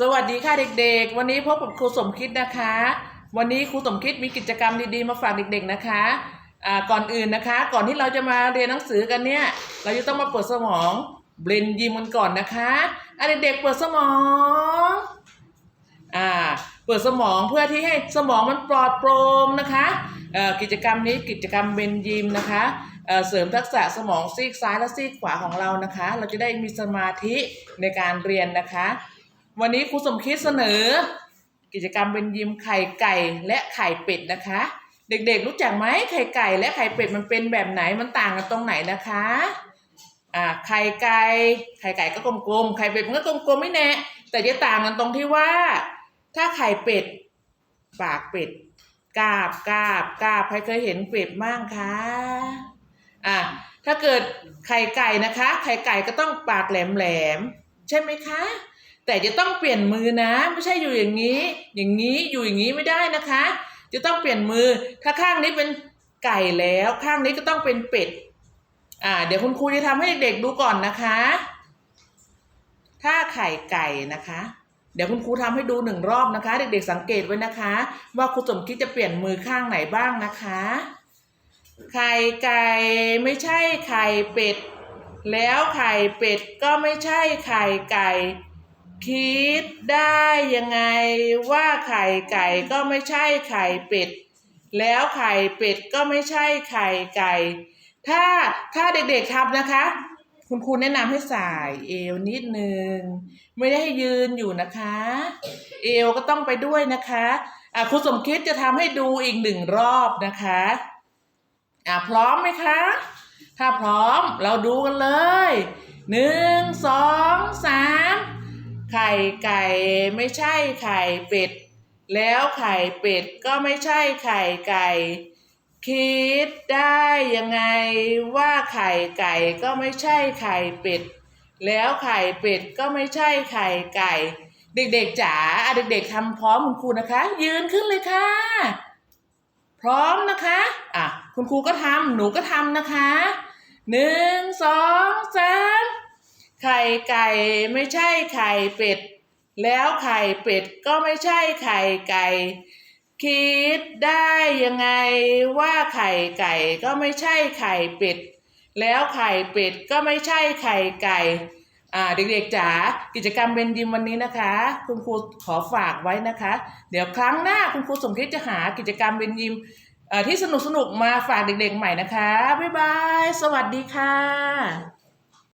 สวัสดีค่ะเด็กๆ วันนี้พบกับครูสมคิดนะคะ วันนี้ครูสมคิดมีกิจกรรมดีๆมาฝากเด็กๆนะคะอ่าก่อนอื่นนะคะ ก่อนที่เราจะมาเรียนหนังสือกันเนี่ย เราจะต้องมาเปิดสมองเบรนยิมกันก่อนนะคะอะเด็กๆเปิดสมองอ่าเปิดสมองเพื่อที่ให้สมองมันปลอดโปร่งนะคะเอ่อกิจกรรมนี้กิจกรรมเบนยิมนะคะเอ่อเสริมทักษะสมองซีกซ้ายและซีกขวาของเรานะคะ เราจะได้มีสมาธิในการเรียนนะคะ วันนี้ครูสมคิดเสนอ กิจกรรมเป็นยิมไข่ไก่และไข่เป็ดนะคะ เด็กๆรู้จักไหมไข่ไก่และไข่เป็ดมันเป็นแบบไหนมันต่างกันตรงไหนนะคะอ่าไข่ไก่ไข่ไก่ก็กลมๆไข่เป็ดมันก็กลมๆไม่แน่แต่จะต่างกันตรงที่ว่า ถ้าไข่เป็ด ปากเป็ดกาบกาบกาบใครเคยเห็นเป็ดบ้างคะอะถ้าเกิดไข่ไก่นะคะ ไข่ไก่ก็ต้องปากแหลมๆใช่ไหมคะ แต่จะต้องเปลี่ยนมือนะ ไม่ใช่อยู่อย่างนี้ อย่างนี้อยู่อย่างนี้ไม่ได้นะคะ จะต้องเปลี่ยนมือ ถ้าข้างนี้เป็นไก่แล้ว ข้างนี้ก็ต้องเป็นเป็ดอ่า เดี๋ยวคุณครูจะทำให้เด็กๆดูก่อนนะคะ ถ้าไข่ไก่นะคะ เดี๋ยวคุณครูทำให้ดูหนึ่งรอบนะคะ เด็กๆสังเกตไว้นะคะ ว่าครูสมคิดจะเปลี่ยนมือข้างไหนบ้างนะคะ ไข่ไก่ไม่ใช่ไข่เป็ด แล้วไข่เป็ดก็ไม่ใช่ไข่ไก่ คิดได้ยังไงว่าไข่ไก่ก็ไม่ใช่ไข่เป็ด แล้วไข่เป็ดก็ไม่ใช่ไข่ไก่ ถ้าถ้าเด็กๆทำนะคะ คุณครูแนะนำให้สายเอวนิดนึง ไม่ได้ให้ยืนอยู่นะคะ เอวก็ต้องไปด้วยนะคะอะครูสมคิดจะทำให้ดูอีกหนึ่งรอบนะคะอะพร้อมไหมคะ ถ้าพร้อมเราดูกันเลยหนึ่งสองสาม ไข่ไก่ไม่ใช่ไข่เป็ด แล้วไข่เป็ดก็ไม่ใช่ไข่ไก่ คิดได้ยังไงว่าไข่ไก่ก็ไม่ใช่ไข่เป็ด แล้วไข่เป็ดก็ไม่ใช่ไข่ไก่ เด็กๆจ๋าเด็กๆทำพร้อมคุณครูนะคะ ยืนขึ้นเลยค่ะ พร้อมนะคะอะคุณครูก็ทำหนูก็ทำนะคะหนึ่งสองสาม ไข่ไก่ไม่ใช่ไข่เป็ด แล้วไข่เป็ดก็ไม่ใช่ไข่ไก่ คิดได้ยังไงว่าไข่ไก่ก็ไม่ใช่ไข่เป็ด แล้วไข่เป็ดก็ไม่ใช่ไข่ไก่อ่าเด็กๆจ๋ากิจกรรมเบนยิมวันนี้นะคะ คุณครูขอฝากไว้นะคะ เดี๋ยวครั้งหน้าคุณครูสมคิดจะหากิจกรรมเบนยิมอ่อที่สนุกๆมาฝากเด็กๆใหม่นะคะ บ๊ายบาย สวัสดีค่ะ